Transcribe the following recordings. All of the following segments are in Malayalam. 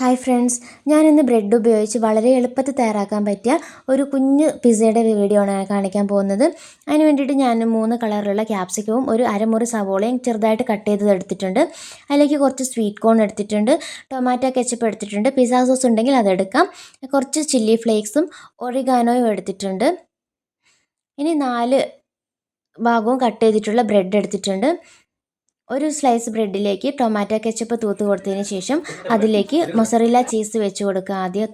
ഹായ് ഫ്രണ്ട്സ് ഞാനിന്ന് ബ്രെഡ് ഉപയോഗിച്ച് വളരെ എളുപ്പത്തിൽ തയ്യാറാക്കാൻ പറ്റിയ ഒരു കുഞ്ഞ് പിസ്സയുടെ വീഡിയോ ആണ് കാണിക്കാൻ പോകുന്നത്. അതിന് വേണ്ടിയിട്ട് ഞാൻ മൂന്ന് കളറിലുള്ള ക്യാപ്സിക്കവും ഒരു അരമുറി സവോളയും ചെറുതായിട്ട് കട്ട് ചെയ്തത് എടുത്തിട്ടുണ്ട്. അതിലേക്ക് കുറച്ച് സ്വീറ്റ് കോൺ എടുത്തിട്ടുണ്ട് ടൊമാറ്റോ കെച്ചപ്പ് എടുത്തിട്ടുണ്ട് പിസ്സ സോസ് ഉണ്ടെങ്കിൽ അതെടുക്കാം കുറച്ച് ചില്ലി ഫ്ലേക്സും ഒറിഗാനോയും എടുത്തിട്ടുണ്ട്. ഇനി നാല് ഭാഗവും കട്ട് ചെയ്തിട്ടുള്ള ബ്രെഡ് എടുത്തിട്ടുണ്ട്. ഒരു സ്ലൈസ് ബ്രെഡിലേക്ക് ടൊമാറ്റോ കെച്ചപ്പ് തൂത്ത് കൊടുത്തതിന് ശേഷം അതിലേക്ക് മൊസറില്ല ചീസ് വെച്ച് കൊടുക്കുക ആദ്യം.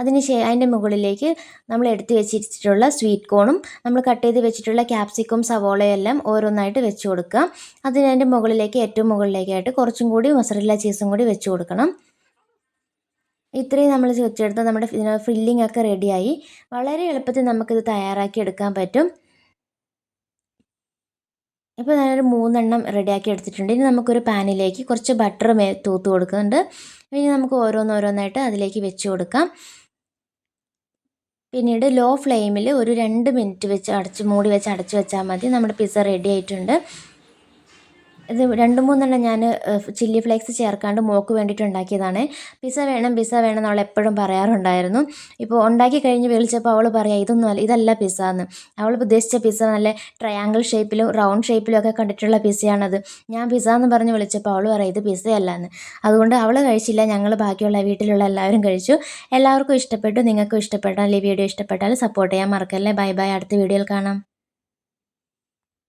അതിന് ശേ അതിന്റെ മുകളിലേക്ക് നമ്മൾ എടുത്തു വെച്ചിട്ടുള്ള സ്വീറ്റ് കോണും നമ്മൾ കട്ട് ചെയ്ത് വെച്ചിട്ടുള്ള ക്യാപ്സിക്കും സവോളയും സവോളയെല്ലാം ഓരോന്നായിട്ട് വെച്ച് കൊടുക്കുക. അതിന് അതിന്റെ മുകളിലേക്ക് ഏറ്റവും മുകളിലേക്കായിട്ട് കുറച്ചും കൂടി മൊസറില്ല ചീസും കൂടി വെച്ച് കൊടുക്കണം. ഇത്രയും നമ്മൾ വെച്ചെടുത്താൽ നമ്മുടെ ഫില്ലിംഗ് ഒക്കെ റെഡിയായി വളരെ എളുപ്പത്തിൽ നമുക്കിത് തയ്യാറാക്കി എടുക്കാൻ പറ്റും. ഇപ്പോൾ ഞാനൊരു മൂന്നെണ്ണം റെഡിയാക്കി എടുത്തിട്ടുണ്ട്. ഇനി നമുക്കൊരു പാനിലേക്ക് കുറച്ച് ബട്ടർ മേ തൂത്ത് കൊടുക്കുന്നുണ്ട്. ഇനി നമുക്ക് ഓരോന്നോരോന്നായിട്ട് അതിലേക്ക് വെച്ച് കൊടുക്കാം. പിന്നീട് ലോ ഫ്ലെയിമിൽ ഒരു രണ്ട് മിനിറ്റ് വെച്ച് അടച്ച് മൂടി വെച്ച് അടച്ച് വെച്ചാൽ മതി. നമ്മുടെ പിസ്സ റെഡി ആയിട്ടുണ്ട്. ഇത് രണ്ട് മൂന്നെണ്ണം ഞാൻ ചില്ലി ഫ്ലേക്സ് ചേർക്കാണ്ട് മോക്ക് വേണ്ടിയിട്ട് ഉണ്ടാക്കിയതാണ് പിസ്സ വേണം പിസ്സ വേണം എന്ന് അവൾ എപ്പോഴും പറയാറുണ്ടായിരുന്നു. ഇപ്പോൾ ഉണ്ടാക്കി കഴിഞ്ഞ് വിളിച്ചപ്പോൾ അവൾ പറയാം ഇതൊന്നും അല്ല ഇതല്ല പിസ്സ എന്ന് അവൾ ഉദ്ദേശിച്ച പിസ്സ നല്ല ട്രയാങ്കിൾ ഷേപ്പിലും റൗണ്ട് ഷേപ്പിലും ഒക്കെ കണ്ടിട്ടുള്ള പിസ്സയാണത്. ഞാൻ പിസ്സ എന്ന് പറഞ്ഞ് വിളിച്ചപ്പോൾ അവൾ പറയാം ഇത് പിസ്സയല്ല എന്ന് അതുകൊണ്ട് അവൾ കഴിച്ചില്ല ഞങ്ങൾ ബാക്കിയുള്ള വീട്ടിലുള്ള എല്ലാവരും കഴിച്ചു. എല്ലാവർക്കും ഇഷ്ടപ്പെട്ടു നിങ്ങൾക്കും ഇഷ്ടപ്പെട്ടാൽ ഈ വീഡിയോ ഇഷ്ടപ്പെട്ടാൽ സപ്പോർട്ട് ചെയ്യാൻ മറക്കല്ലേ. ബൈ ബൈ അടുത്ത വീഡിയോയിൽ കാണാം.